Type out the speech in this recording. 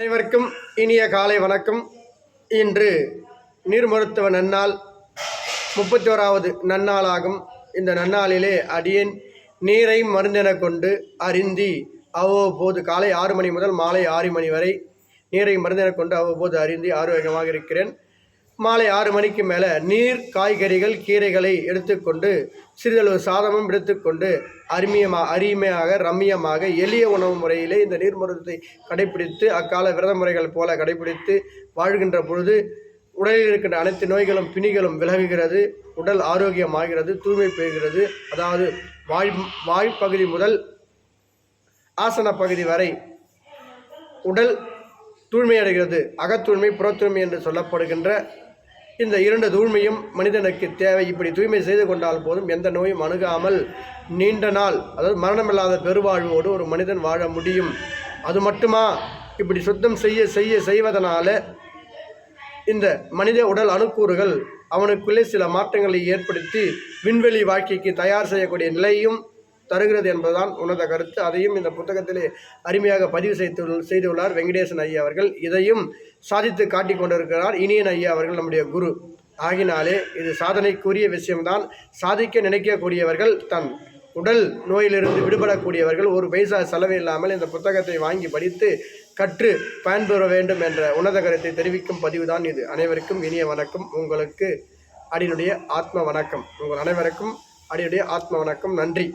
அனைவருக்கும் இனிய காலை வணக்கம். இன்று நீர் மருத்துவ நன்னாள் முப்பத்தி ஓராவது நன்னாளாகும். இந்த நன்னாளிலே அடியேன் நீரை மருந்தென கொண்டு அருந்தி அவ்வப்போது காலை ஆறு மணி முதல் மாலை ஆறு மணி வரை நீரை மருந்தென கொண்டு அவ்வப்போது அருந்தி ஆரோக்கியமாக இருக்கிறேன். மாலை ஆறு மணிக்கு மேலே நீர் காய்கறிகள் கீரைகளை எடுத்துக்கொண்டு சிறிதளவு சாதமும் எடுத்துக்கொண்டு அருமையமாக அருமையாக ரம்மியமாக எளிய உணவு முறையிலே இந்த நீர் கடைபிடித்து அக்கால விரத முறைகள் போல கடைபிடித்து வாழ்கின்ற பொழுது உடலில் இருக்கின்ற அனைத்து நோய்களும் பிணிகளும் விலகுகிறது உடல் ஆரோக்கியமாகிறது தூய்மை பெறுகிறது. அதாவது வாய் வாய்ப்பகுதி முதல் ஆசன பகுதி வரை உடல் தூய்மையடைகிறது. அகத்தூய்மை புறத்தூய்மை என்று சொல்லப்படுகின்ற இந்த இரண்டு தூய்மையும் மனிதனுக்கு தேவை. இப்படி தூய்மை செய்து கொண்டால் போதும். எந்த நோயும் அணுகாமல் நீண்ட நாள் அதாவது மரணமில்லாத பெருவாழ்வோடு ஒரு மனிதன் வாழ முடியும். அது மட்டுமா? இப்படி சுத்தம் செய்ய செய்ய செய்வதனால இந்த மனித உடல் அணுக்கூறுகள் அவனுக்குள்ளே சில மாற்றங்களை ஏற்படுத்தி விண்வெளி வாழ்க்கைக்கு தயார் செய்யக்கூடிய நிலையும் தருகிறது என்பதுதான் உனது கருத்து. அதையும் இந்த புத்தகத்திலே அருமையாக பதிவு செய்து செய்துள்ளார் வெங்கடேசன் ஐயா அவர்கள். இதையும் சாதித்து காட்டி கொண்டிருக்கிறார் இனியன் ஐயா அவர்கள் நம்முடைய குரு. ஆகினாலே இது சாதனைக்குரிய விஷயம்தான். சாதிக்க நினைக்கக்கூடியவர்கள் தன் உடல் நோயிலிருந்து விடுபடக்கூடியவர்கள். ஒரு பைசா செலவு இல்லாமல் இந்த புத்தகத்தை வாங்கி படித்து கற்று பயன்பெற வேண்டும் என்ற உன்னத கருத்தை தெரிவிக்கும் பதிவுதான் இது. அனைவருக்கும் இனிய வணக்கம். உங்களுக்கு அடியினுடைய ஆத்ம வணக்கம். உங்கள் அனைவருக்கும் அடியுடைய ஆத்ம வணக்கம். நன்றி.